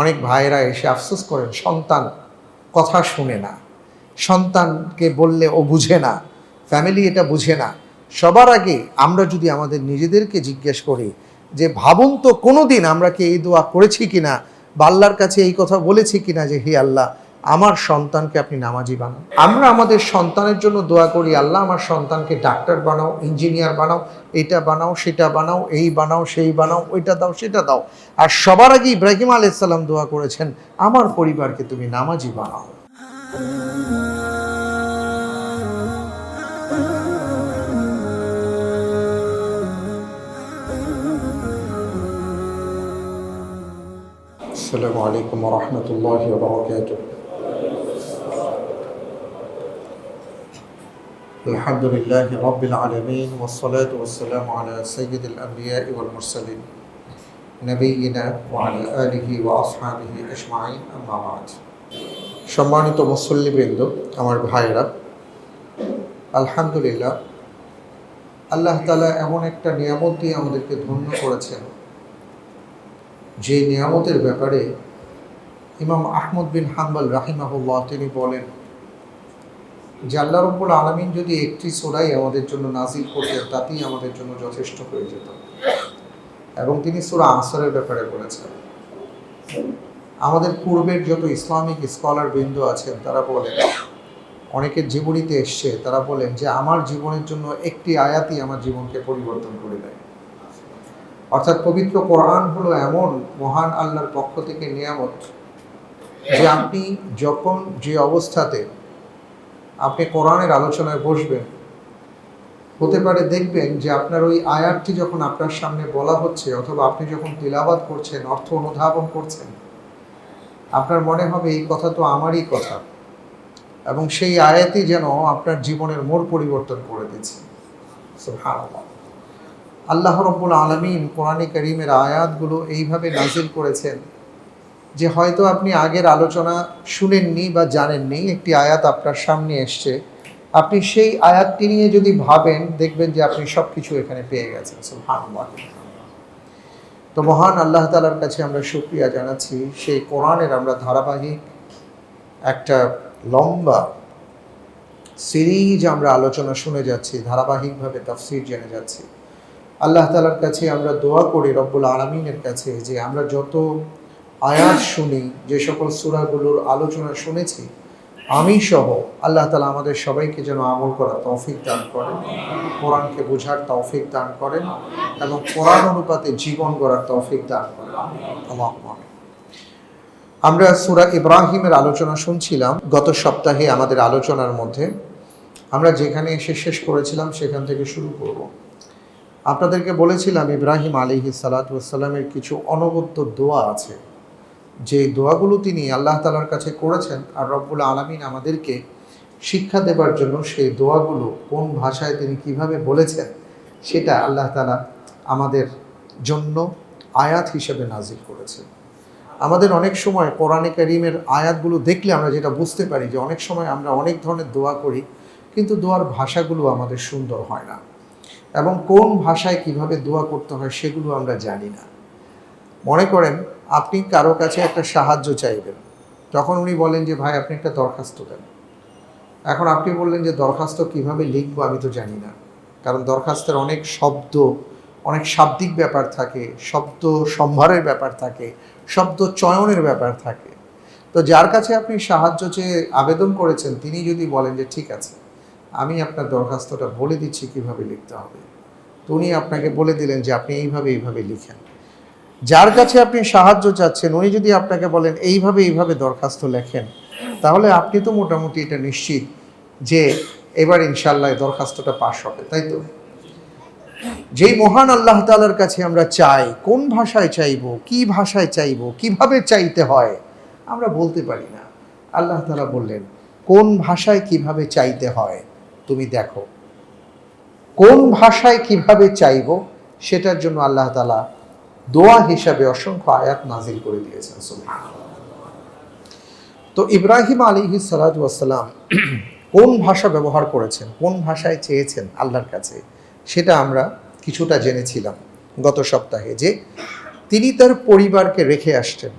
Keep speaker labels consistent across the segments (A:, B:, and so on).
A: অনেক ভাইয়েরা এসে আফসোস করেন, সন্তান কথা শুনে না, সন্তানকে বললে ও বুঝে না ফ্যামিলি এটা বুঝে না। সবার আগে আমরা যদি আমাদের নিজেদেরকে জিজ্ঞেস করি যে, ভাবুন তো কোনো দিন আমরা কি এই দোয়া করেছি কিনা বাল্লার কাছে এই কথা বলেছি কিনা যে, হে আল্লাহ আমার সন্তানকে আপনি নামাজি বানান আমরা আমাদের সন্তানের জন্য দোয়া করি আল্লাহ আমার সন্তানকে ডাক্তার বানাও ইঞ্জিনিয়ার বানাও এটা বানাও সেটা বানাও এই বানাও সেই বানাও ওইটা দাও সেটা দাও আর সবার আগে ইব্রাহিম আলাইসাল্লাম দোয়া করেছেন আমার পরিবারকে তুমি নামাজি বানাও السلام عليكم ورحمة الله وبركاته الحمد لله رب العالمين والصلاة والسلام على سيد الأنبياء والمرسلين نبينا وعلى آله وأصحابه أجمعين أما بعد সম্মানিত মুসল্লিবৃন্দ আমার ভাইরা আলহামদুলিল্লাহ আল্লাহ তালা এমন একটা নিয়ামত দিয়ে আমাদেরকে ধন্য করেছেন যে নিয়ামতের ব্যাপারে ইমাম আহমদ বিন হাম্বাল রাহিমাহুল্লাহ তিনি বলেন যে আল্লাহ রব্বুল আলমিন যদি একটি সোরাই আমাদের জন্য নাজিল করতেন, তাতেই আমাদের জন্য যথেষ্ট হয়ে যেত। এবং তিনি সুরা আসরের ব্যাপারে বলেছেন। আমাদের পূর্বের যত ইসলামিক স্কলার বৃন্দ আছেন, তারা বলেন অনেকের জীবনীতে এসছে, তারা বলেন যে আমার জীবনের জন্য একটি আয়াতই আমার জীবনকে পরিবর্তন করে দেয়। অর্থাৎ পবিত্র কোরআন হলো এমন মহান আল্লাহর পক্ষ থেকে নিয়ামত যে আপনি যখন যে অবস্থাতে আপনি কোরআনের আলোচনায় বসবেন। হতে পারে দেখবেন যে আপনার ওই আয়াতটি যখন আপনার সামনে বলা হচ্ছে অথবা আপনি যখন তিলাবাত করছেন, অর্থ অনুধাবন করছেন, আপনার মনে হবে এই কথা তো আমারই কথা এবং সেই আয়াতই যেন আপনার জীবনের মোড় পরিবর্তন করে দিচ্ছে। আল্লাহ রব্বুল আলমিন কোরআনে করিমের আয়াতগুলো এইভাবে নাজিল করেছেন। যে হয়তো আপনি আগের আলোচনা শুনেননি বা জানেননি, একটি আয়াত আপনার সামনে এসছে। আপনি সেই আয়াতটি নিয়ে যদি ভাবেন, দেখবেন যে আপনি সব কিছু এখানে পেয়ে গেছেন। তো মহান আল্লাহ তালার কাছে আমরা সুক্রিয়া জানাচ্ছি। সেই কোরআনের আমরা ধারাবাহিক একটা লম্বা সিরিজ আমরা আলোচনা শুনে যাচ্ছি, ধারাবাহিকভাবে তফসির জেনে যাচ্ছি। আল্লাহ তালার কাছে আমরা দোয়া করি রব্বুল আলমিনের কাছে যে আমরা যত আয়াত শুনি, যে সকল সুরাগুলোর আলোচনা শুনেছি, আমি সহ আল্লাহ তালা আমাদের সবাইকে যেন আমল করার তৌফিক দান করেন, কোরআনকে বোঝার তৌফিক দান করেন এবং কোরআন অনুপাতে জীবন গড়ার তৌফিক দান করেন। আমরা সুরা ইব্রাহিমের আলোচনা শুনছিলাম গত সপ্তাহে আমাদের আলোচনার মধ্যে। আমরা যেখানে এসে শেষ করেছিলাম সেখান থেকে শুরু করব। আপনাদেরকে বলেছিলাম ইব্রাহিম আলিহি সালাতামের কিছু অনবদ্য দোয়া আছে। যে দোয়াগুলো তিনি আল্লাহ তালার কাছে করেছেন আর রব্বুল আলমিন আমাদেরকে শিক্ষা দেবার জন্য সেই দোয়াগুলো কোন ভাষায় তিনি কীভাবে বলেছেন, সেটা আল্লাহ তালা আমাদের জন্য আয়াত হিসেবে নাজিল করেছেন। আমাদের অনেক সময় কোরআনে করিমের আয়াতগুলো দেখলে আমরা যেটা বুঝতে পারি যে অনেক সময় আমরা অনেক ধরনের দোয়া করি, কিন্তু দোয়ার ভাষাগুলো আমাদের সুন্দর হয় না। এবং কোন ভাষায় কীভাবে দোয়া করতে হয় সেগুলো আমরা জানি না। মনে করেন আপনি কারও কাছে একটা সাহায্য চাইবেন। তখন উনি বলেন যে, ভাই, আপনি একটা দরখাস্ত দেন। এখন আপনি বললেন যে, দরখাস্ত কীভাবে লিখব আমি তো জানি না। কারণ দরখাস্তের অনেক শব্দ, অনেক শাব্দিক ব্যাপার থাকে, শব্দ সম্ভারের ব্যাপার থাকে, শব্দ চয়নের ব্যাপার থাকে। তো যার কাছে আপনি সাহায্য চেয়ে আবেদন করেছেন, তিনি যদি বলেন যে, ঠিক আছে, আমি আপনার দরখাস্তটা বলে দিচ্ছি কীভাবে লিখতে হবে। তো উনি আপনাকে বলে দিলেন যে, আপনি এইভাবে এইভাবে লিখেন। যার কাছে আপনি সাহায্য চাচ্ছেন, উনি যদি আপনাকে বলেন, এইভাবে এইভাবে দরখাস্ত লেখেন, তাহলে আপনি তো মোটামুটি এটা নিশ্চিত যে এবার ইনশাল্লাহ দরখাস্তটা পাশ হবে, তাই তো? যেই মহান আল্লাহ তালার কাছে আমরা চাই, কোন ভাষায় চাইব, কি ভাষায় চাইব, কীভাবে চাইতে হয়, আমরা বলতে পারি না। আল্লাহ তালা বললেন, কোন ভাষায় কীভাবে চাইতে হয়, তুমি দেখো। কোন ভাষায় কীভাবে চাইব, সেটার জন্য আল্লাহ তালা দোয়া হিসাবে অসংখ্য আয়াত নাজিল করে দিয়েছেন তো ইব্রাহিম আলী সালাতাম কোন ভাষা ব্যবহার করেছেন, কোন ভাষায় চেয়েছেন আল্লাহর কাছে, সেটা আমরা কিছুটা জেনেছিলাম গত সপ্তাহে যে তিনি তার পরিবারকে রেখে আসছেন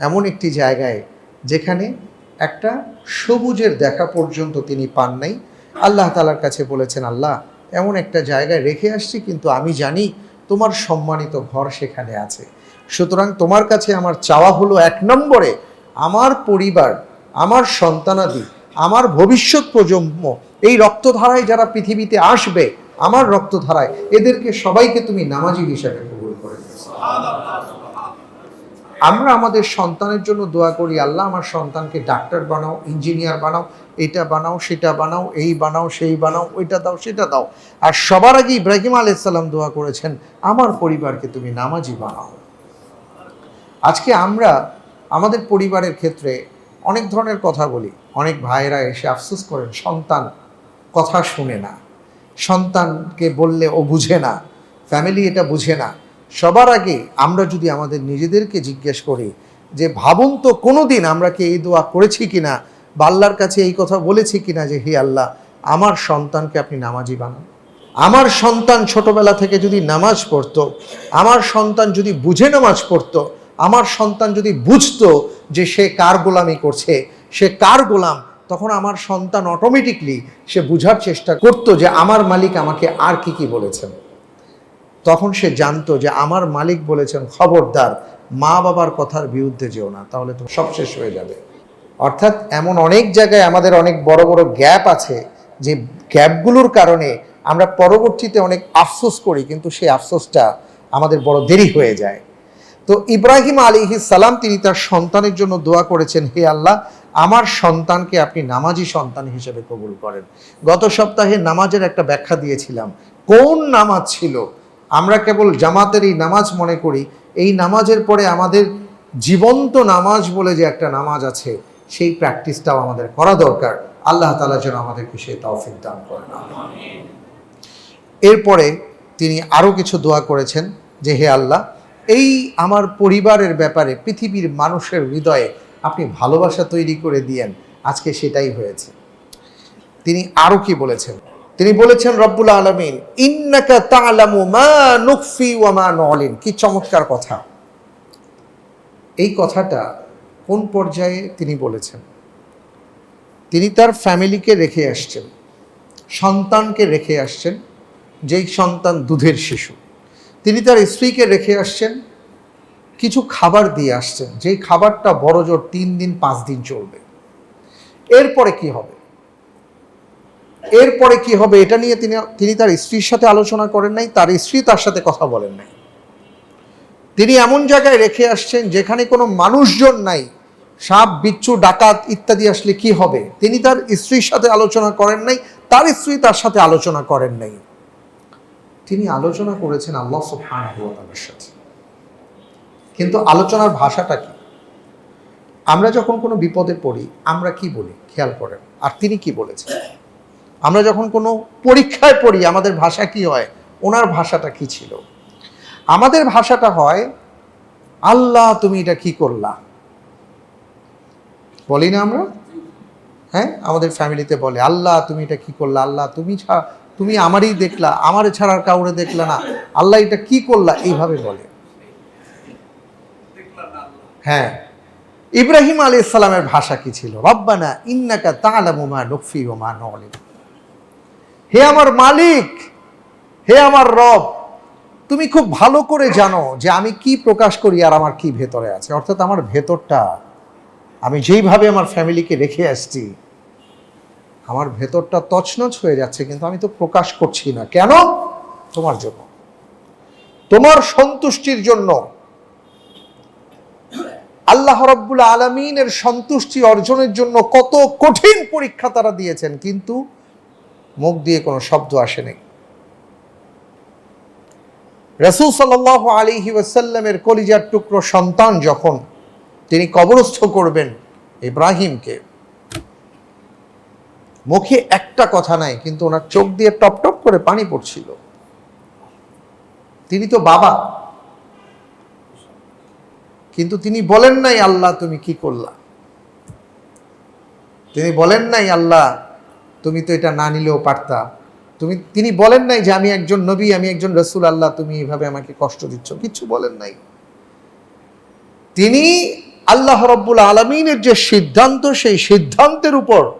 A: এমন একটি জায়গায় যেখানে একটা সবুজের দেখা পর্যন্ত তিনি পান নাই। আল্লাহ তালার কাছে বলেছেন, আল্লাহ, এমন একটা জায়গায় রেখে আসছি, কিন্তু আমি জানি তোমার সম্মানিত ঘর সেখানে আছে সুতরাং তোমার কাছে আমার চাওয়া হলো এক নম্বরে আমার পরিবার, আমার সন্তানাদি, আমার ভবিষ্যৎ প্রজন্ম, এই রক্তধারায় যারা পৃথিবীতে আসবে, আমার রক্তধারায়, এদেরকে সবাইকে তুমি নামাজি হিসাবে কবুল করে। আমরা আমাদের সন্তানের জন্য দোয়া করি, আল্লাহ আমার সন্তানকে ডাক্তার বানাও, ইঞ্জিনিয়ার বানাও, এটা বানাও, সেটা বানাও, এই বানাও, সেই বানাও, ওইটা দাও, সেটা দাও। আর সবার আগে ইব্রাহিম আলাইসাল্লাম দোয়া করেছেন, আমার পরিবারকে তুমি নামাজি বানাও। আজকে আমরা আমাদের পরিবারের ক্ষেত্রে অনেক ধরনের কথা বলি। অনেক ভাইয়েরা এসে আফসোস করেন, সন্তান কথা শুনে না। সন্তানকে বললে ও বুঝে না। ফ্যামিলি এটা বুঝে না। সবার আগে আমরা যদি আমাদের নিজেদেরকে জিজ্ঞেস করি যে, ভাবুন তো কোনো দিন আমরা কি এই দোয়া করেছি কিনা? বা আল্লাহর কাছে এই কথা বলেছি কিনা যে, হে আল্লাহ, আমার সন্তানকে আপনি নামাজি বানান। আমার সন্তান ছোটবেলা থেকে যদি নামাজ পড়তো, আমার সন্তান যদি বুঝে নামাজ পড়ত, আমার সন্তান যদি বুঝতো যে, সে কার গোলামি করছে, সে কার গোলাম, তখন আমার সন্তান অটোমেটিকলি সে বুঝার চেষ্টা করতো যে, আমার মালিক আমাকে আর কি কি বলেছেন? তখন সে জানতো যে আমার মালিক বলেছেন, খবরদার, মা বাবার কথার বিরুদ্ধে যেও না, তাহলে তো সব শেষ হয়ে যাবে। অর্থাৎ এমন অনেক জায়গায় আমাদের অনেক বড় বড় গ্যাপ আছে, যে গ্যাপগুলোর কারণে আমরা পরবর্তীতে অনেক আফসোস করি, কিন্তু সেই আফসোসটা আমাদের বড় দেরি হয়ে যায়। তো ইব্রাহিম আলী সালাম তিনি তার সন্তানের জন্য দোয়া করেছেন, হে আল্লাহ, আমার সন্তানকে আপনি নামাজি সন্তান হিসেবে কবুল করেন। গত সপ্তাহে নামাজের একটা ব্যাখ্যা দিয়েছিলাম, কোন নামাজ ছিল? আমরা কেবল জামাতের এই নামাজ মনে করি, এই নামাজের পরে আমাদের জীবন্ত নামাজ বলে যে একটা নামাজ আছে, সেই প্র্যাকটিসটাও আমাদের করা দরকার। আল্লাহ তালা যেন আমাদেরকে সেই তৌফিক দান করেন এরপরে তিনি আরও কিছু দোয়া করেছেন যে, হে আল্লাহ, এই আমার পরিবারের ব্যাপারে, পৃথিবীর মানুষের হৃদয়ে আপনি ভালোবাসা তৈরি করে দিয়েন, আজকে সেটাই হয়েছে। তিনি আরও কি বলেছেন? তিনি বলেছেন, রব্বুল আলমিন, ইন্নাকা তালামু মা নুকফি ওয়া মা কি চমৎকার কথা। এই কথাটা কোন পর্যায়ে তিনি বলেছেন? তিনি তার ফ্যামিলিকে রেখে আসছেন, সন্তানকে রেখে আসছেন, যেই সন্তান দুধের শিশু। তিনি তার স্ত্রীকে রেখে আসছেন, কিছু খাবার দিয়ে আসছেন, যেই খাবারটা বড় জোর তিন দিন, পাঁচ দিন চলবে। এরপরে কি হবে? এরপরে কি হবে এটা নিয়ে তিনি তিনি তার স্ত্রীর সাথে আলোচনা করেন নাই, তার স্ত্রী তার সাথে কথা বলেন নাই। তিনি এমন জায়গায় রেখে আসছেন যেখানে কোনো মানুষজন নাই, সাপ, বিচ্ছু, ডাকাত ইত্যাদি আসলে কি হবে? তিনি তার স্ত্রীর সাথে আলোচনা করেন নাই, তার স্ত্রী তার সাথে আলোচনা করেন নাই। তিনি আলোচনা করেছেন আল্লাহ তাআলার সাথে। কিন্তু আলোচনার ভাষাটা কি? আমরা যখন কোনো বিপদে পড়ি, আমরা কি বলি? খেয়াল করেন। আর তিনি কি বলেছেন? আমরা যখন কোনো পরীক্ষায় পড়ি, আমাদের ভাষা কি হয়? ওনার ভাষাটা কি ছিল? আমাদের ভাষাটা হয়, আল্লাহ, তুমি এটা কি করলা? বলি না আমরা? হ্যাঁ? আমাদের ফ্যামিলিতে বলে, আল্লাহ, তুমি এটা কি করলা? আল্লাহ, তুমি ছাড়া তুমি আমারই দেখলা, আমার ছাড়া কাউরে দেখলা না। আল্লাহ এটা কি করলা? এইভাবে বলে। হ্যাঁ। ইব্রাহিম আলী ইসলামের ভাষা কি ছিল? রব্বানা ইন্নাকা তালামু মা নকফি ও মা নলিম হে আমার মালিক, হে আমার রব, তুমি খুব ভালো করে জানো যে আমি কি প্রকাশ করি আর আমার কি ভেতরে আছে। অর্থাৎ আমার ভেতরটা, আমি যেইভাবে আমার ফ্যামিলিকে রেখে আসছি, আমার ভেতরটা তছনছ হয়ে যাচ্ছে, কিন্তু আমি তো প্রকাশ করছি না। কেন? তোমার জন্য। তোমার সন্তুষ্টির জন্য। আল্লাহ রব্বুল আলমিনের সন্তুষ্টি অর্জনের জন্য কত কঠিন পরীক্ষা তারা দিয়েছেন, কিন্তু মুখ দিয়ে কোনো শব্দ আসেনি রসুল সাল আলিহি ওয়াসাল্লামের কলিজার টুকরো সন্তান যখন তিনি কবরস্থ করবেন ইব্রাহিমকে, মুখে একটা কথা নাই, কিন্তু ওনার চোখ দিয়ে টপ টপ করে পানি পড়ছিল। তিনি তো বাবা। কিন্তু তিনি বলেন নাই, আল্লাহ, তুমি কি করলা? তিনি বলেন নাই, আল্লাহ তুমি তো এটা না নিলেও পারতা। তুমি, তিনি বলেন নাই যে আমি একজন নবী, আমি একজন রসুল, আল্লাহ তুমি এইভাবে আমাকে কষ্ট দিচ্ছ। কিছু বলেন নাই। তিনি আল্লাহ রব্বুল আলমিনের যে সিদ্ধান্ত, সেই সিদ্ধান্তের উপর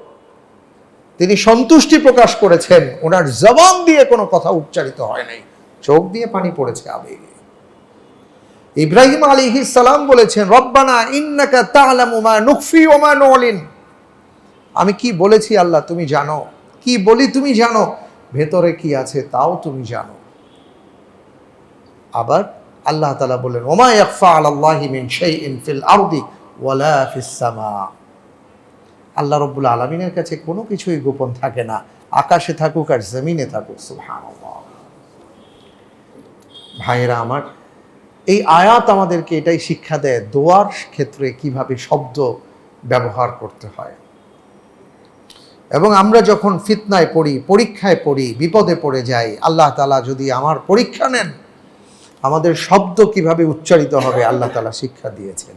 A: তিনি সন্তুষ্টি প্রকাশ করেছেন। ওনার জবান দিয়ে কোনো কথা উচ্চারিত হয় নাই। চোখ দিয়ে পানি পড়েছে আবেগে। ইব্রাহিম আলী সালাম বলেছেন, রব্বানা ইন্নাকা তাআলামু ওমা নুখফি ওয়া মা নুলিন। আমি কি বলেছি আল্লাহ তুমি জানো? কি বলি তুমি জানো? ভেতরে কি আছে তাও তুমি জানো। আবার আল্লাহ তালা বলেন ওমা ইয়াখফা আলাল্লাহি মিন আরদি ওয়ালা আল্লাহ রব্বুল আলমিনের কাছে কোনো কিছুই গোপন থাকে না। আকাশে থাকুক আর জমিনে থাকুক, সুবহানাল্লাহ। ভাইয়েরা আমার, এই আয়াত আমাদেরকে এটাই শিক্ষা দেয়, দোয়ার ক্ষেত্রে কীভাবে শব্দ ব্যবহার করতে হয়। এবং আমরা যখন ফিতনায় পড়ি, পরীক্ষায় পড়ি, বিপদে পড়ে যাই, আল্লাহ তালা যদি আমার পরীক্ষা নেন, আমাদের শব্দ কীভাবে উচ্চারিত হবে আল্লাহ তালা শিক্ষা দিয়েছেন।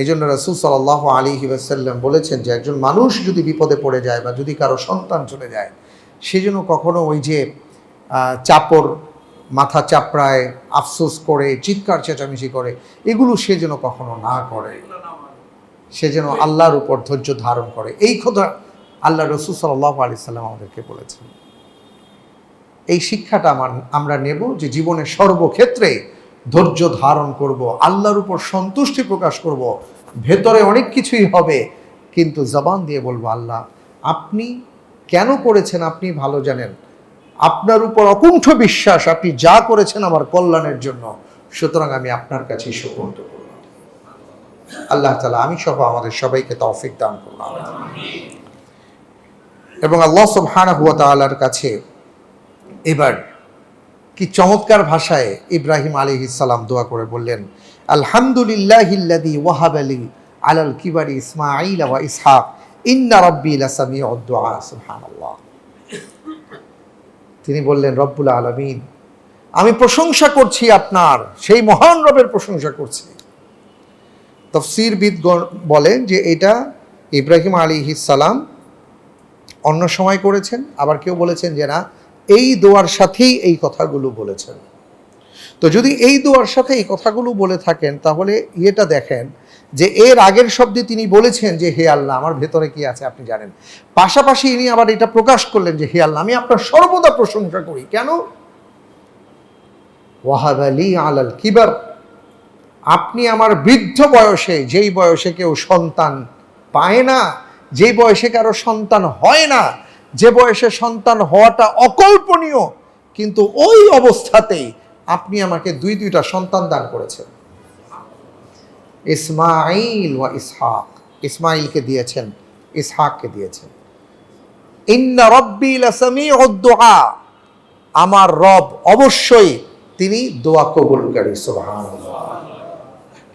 A: এই জন্য রসুল সাল্লাহ আলী ওয়াসাল্লাম বলেছেন যে, একজন মানুষ যদি বিপদে পড়ে যায় বা যদি কারও সন্তান চলে যায়, সে যেন কখনো ওই যে চাপর, মাথা চাপড়ায়, আফসোস করে, চিৎকার চেঁচামেচি করে, এগুলো সে যেন কখনো না করে। সে যেন আল্লাহর উপর ধৈর্য ধারণ করে। এই কথা আল্লাহ রসুল সাল্লাহ আলি সাল্লাম আমাদেরকে বলেছেন, এই শিক্ষাটা আমার, আমরা নেব যে জীবনের সর্বক্ষেত্রে ধৈর্য ধারণ করব, আল্লাহর উপর সন্তুষ্টি প্রকাশ করব, ভেতরে অনেক কিছুই হবে, কিন্তু জবান দিয়ে বলব, আল্লাহ, আপনি কেন করেছেন আপনি ভালো জানেন। আপনার উপর অকুণ্ঠ বিশ্বাস, আপনি যা করেছেন আমার কল্যাণের জন্য। সুতরাং আমি আপনার কাছেই সুপর্দ আল্লাহ তালা আমি সহ আমাদের সবাইকে তৌফিক দান করলাম এবং আল্লাহ সুবহানাহু ওয়া তাআলার কাছে এবার কি চমৎকার ভাষায় ইব্রাহিম আলী সালাম দোয়া করে বললেন আলহামদুলিল্লাহিল্লাযী ওয়াহাবালি আলাল কিবারি ইসমাঈল ওয়া ইসহাক, ইন্না রাব্বি দুআ সুবহানাল্লাহ। তিনি বললেন, রব্বুল আলামিন, আমি প্রশংসা করছি আপনার, সেই মহান রবের প্রশংসা করছি। তফসির বিদগণ বলেন যে এটা ইব্রাহিম আলী সালাম অন্য সময় করেছেন, আবার কেউ বলেছেন যে না, এই দোয়ার সাথেই এই কথাগুলো বলেছেন। তো যদি এই দোয়ার সাথে এই কথাগুলো বলে থাকেন, তাহলে ইয়েটা দেখেন যে এর আগের শব্দে তিনি বলেছেন যে, হে আল্লাহ, আমার ভেতরে কি আছে আপনি জানেন। পাশাপাশি ইনি আবার এটা প্রকাশ করলেন যে, হে আল্লাহ, আমি আপনার সর্বদা প্রশংসা করি। কেন? ওয়াহাব আলী আলাল কিবার। আপনি আমার বৃদ্ধ বয়সে, যেই বয়সে কেউ সন্তান পায় না যে বয়সে কারও সন্তান হয় না, যে বয়সে সন্তান হওয়াটা অকল্পনীয়, কিন্তু ওই অবস্থাতেই আপনি আমাকে দুই দুইটা সন্তান দান করেছেন। ইসমাইল ওয়া ইসহাক। ইসমাইলকে দিয়েছেন, ইসহাককে দিয়েছেন। ইন্না রব্বি দুআ আমার রব অবশ্যই তিনি দোয়া কবুলকারী, সুবহানাল্লাহ।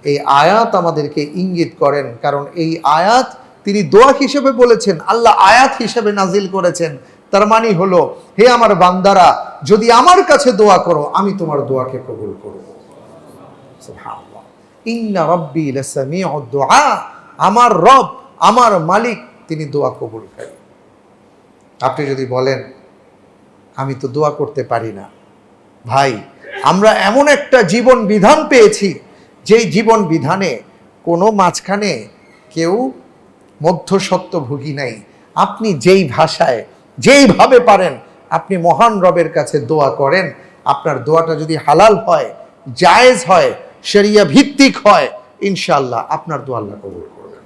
A: এই আয়াত আমাদেরকে ইঙ্গিত করেন, কারণ এই আয়াত তিনি দোয়া হিসেবে বলেছেন, আল্লাহ আয়াত হিসেবে নাজিল করেছেন। তার মানে হলো, হে আমার বান্দারা, যদি আমার কাছে দোয়া করো, আমি তোমার দোয়াকে কবুল করব। ইন্না রব্বি লাসামিউদ দুআ। আমার রব, আমার মালিক, তিনি দোয়া কবুলকারী। আপনি যদি বলেন, আমি তো দোয়া করতে পারি না। ভাই, আমরা এমন একটা জীবন বিধান পেয়েছি যেই জীবন বিধানে কোনো মাঝখানে কেউ মধ্যসত্ত্বভোগী নাই, আপনি যেই ভাষায়, যেইভাবে পারেন, আপনি মহান রবের কাছে দোয়া করেন, আপনার দোয়াটা যদি হালাল হয়, জায়েজ হয়, শরিয়া ভিত্তিক হয় ইনশাল্লাহ আপনার দোয়া আল্লাহ কবুল করবেন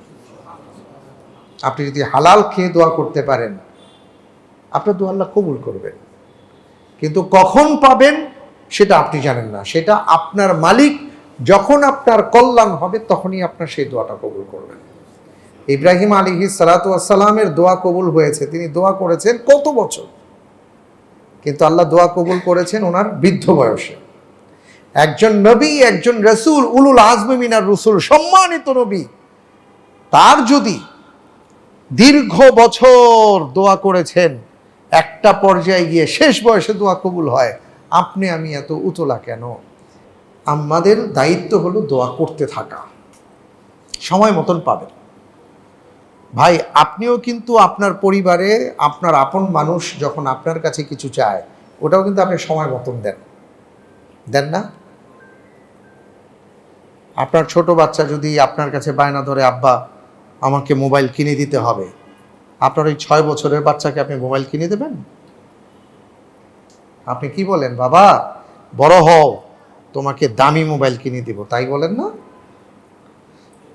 A: আপনি যদি হালাল খেয়ে দোয়া করতে পারেন, আপনার দোয়া আল্লাহ কবুল করবেন। কিন্তু কখন পাবেন, সেটা আপনি জানেন না। সেটা আপনার মালিক যখন আপনার কল্যাণ হবে, তখনই আপনার সেই দোয়াটা কবুল করবেন। ইব্রাহিম আলী সালাতামের দোয়া কবুল হয়েছে। তিনি দোয়া করেছেন কত বছর? কিন্তু আল্লাহ দোয়া কবুল করেছেন ওনার বৃদ্ধ বয়সে। একজন নবী, একজন রসুল, উলুল আজমি মিনার রসুল, সম্মানিত নবী। তার যদি দীর্ঘ বছর দোয়া করেছেন, একটা পর্যায়ে গিয়ে শেষ বয়সে দোয়া কবুল হয়, আপনি আমি এত উতলা কেন? আমাদের দায়িত্ব হলো দোয়া করতে থাকা। সময় মতন পাবেন। ভাই, আপনিও কিন্তু আপনার পরিবারে, আপনার আপন মানুষ যখন আপনার কাছে কিছু চায়, ওটাও কিন্তু আপনি সময় মতন দেন। দেন না? আপনার ছোট বাচ্চা যদি আপনার কাছে বায়না ধরে, আব্বা, আমাকে মোবাইল কিনে দিতে হবে। আপনার ওই ছয় বছরের বাচ্চাকে আপনি মোবাইল কিনে দেবেন? আপনি কি বলেন, বাবা, বড় হও। তোমাকে দামি মোবাইল কিনে দিব, তাই বলেন না?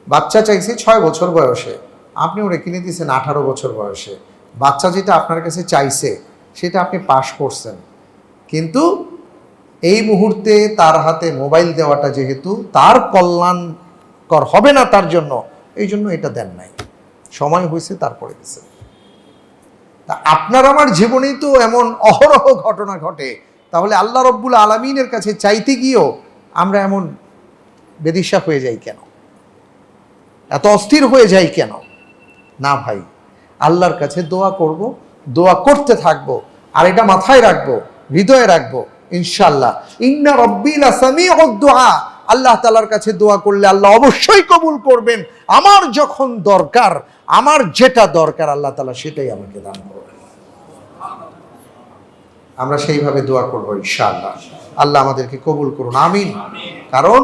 A: বাচ্চা চাইছে ছয় বছর বয়সে, আপনি ওরে কিনে দিয়েছেন আঠারো বছর বয়সে। বাচ্চা যেটা আপনার কাছে চাইছে, সেটা আপনি পাশ করছেন। কিন্তু এই মুহূর্তে তার হাতে মোবাইল দেওয়াটা যেহেতু তার কল্যাণকর হবে না তার জন্য, এই জন্য এটা দেন নাই। সময় হয়েছে, তারপরে দিছে। তা আপনার আমার জীবনেই তো এমন অহরহ ঘটনা ঘটে তাহলে আল্লাহ রব্বুল আলমিনের কাছে চাইতে গিয়েও আমরা এমন বেদিশা হয়ে যাই কেন? এত অস্থির হয়ে যাই কেন? না ভাই, আল্লাহর কাছে দোয়া করব, দোয়া করতে থাকব, আর এটা মাথায় রাখব, হৃদয়ে রাখব ইনশাল্লাহ ইন্না রব্বিল আসামি দোয়া। আল্লাহ তালার কাছে দোয়া করলে আল্লাহ অবশ্যই কবুল করবেন। আমার যখন দরকার, আমার যেটা দরকার, আল্লাহ তালা সেটাই আমাকে দান করবেন আমরা সেইভাবে দোয়া করব ইনশাআল্লাহ। আল্লাহ আমাদেরকে কবুল করুন, আমিন। কারণ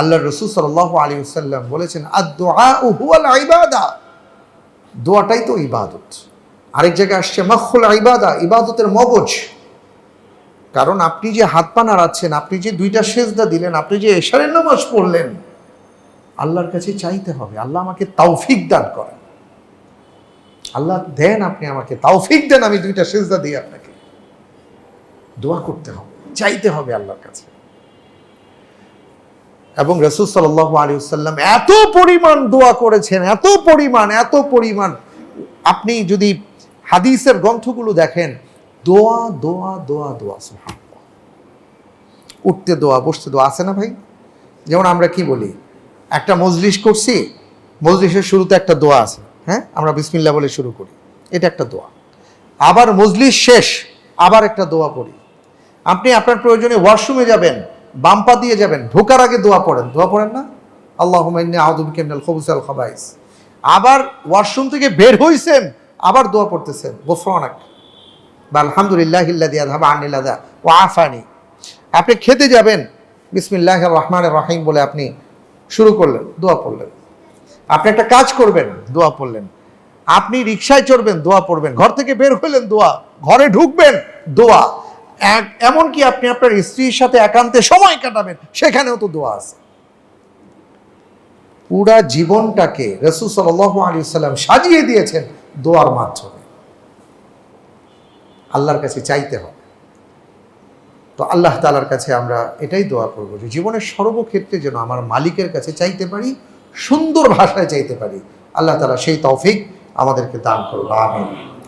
A: আল্লাহ রসুল সাল্লাহ আলী সাল্লাম বলেছেন ইবাদা। দোয়াটাই তো ইবাদত। আরেক জায়গায় আসছে, মখুল ইবাদা, ইবাদতের মগজ। কারণ আপনি যে হাত পা নাড়াচ্ছেন, আপনি যে দুইটা সেজদা দিলেন, আপনি যে এশারের নামাজ পড়লেন, আল্লাহর কাছে চাইতে হবে, আল্লাহ আমাকে তাওফিক দান করেন। আল্লাহ দেন আপনি আমাকে তাওফিক দেন, আমি দুইটা সেজদা দিই আপনাকে। দোয়া করতে হবে, চাইতে হবে আল্লাহর কাছে। এবং রসুল সাল্লাহ আলী সাল্লাম এত পরিমাণ দোয়া করেছেন, এত পরিমাণ এত পরিমাণ। আপনি যদি হাদিসের গ্রন্থগুলো দেখেন, দোয়া দোয়া দোয়া দোয়া, সুবহানাল্লাহ। উঠতে দোয়া, বসতে দোয়া আছে না ভাই? যেমন আমরা কি বলি, একটা মজলিস করছি, মজলিসের শুরুতে একটা দোয়া আছে হ্যাঁ? আমরা বিসমিল্লা বলে শুরু করি, এটা একটা দোয়া। আবার মজলিস শেষ, আবার একটা দোয়া পড়ি আপনি আপনার প্রয়োজনে ওয়াশরুমে যাবেন বাম্পা দিয়ে যাবেন, ঢোকার আগে দোয়া পড়েন। দোয়া পড়েন না? আল্লাহ খবুসাল খবাইস। আবার ওয়াশরুম থেকে বের হইছেন, আবার দোয়া পড়তেছেন। গোফরানাক। বা আলহামদুলিল্লাহ ইল্লাদি আদহাবা আনিল্লাদা ও আফানি। আপনি খেতে যাবেন বিসমিল্লাহ রহমান রাহিম বলে আপনি শুরু করলেন, দোয়া পড়লেন। আপনি একটা কাজ করবেন, দোয়া পড়লেন। আপনি রিক্সায় চড়বেন, দোয়া পড়বেন। ঘর থেকে বের হইলেন, দোয়া। ঘরে ঢুকবেন, দোয়া। এক- এমনকি আপনি আপনার স্ত্রীর সাথে একান্তে সময় কাটাবেন, সেখানেও তো দোয়া আছে। পুরা জীবনটাকে রসুল সাল আলী সাল্লাম সাজিয়ে দিয়েছেন দোয়ার মাধ্যমে। আল্লাহর কাছে চাইতে হবে। তো আল্লাহ তালার কাছে আমরা এটাই দোয়া করব যে, জীবনের সর্বক্ষেত্রে যেন আমার মালিকের কাছে চাইতে পারি, সুন্দর ভাষায় চাইতে পারি, আল্লাহ তালা সেই তৌফিক আমাদেরকে দান করুন, আমিন।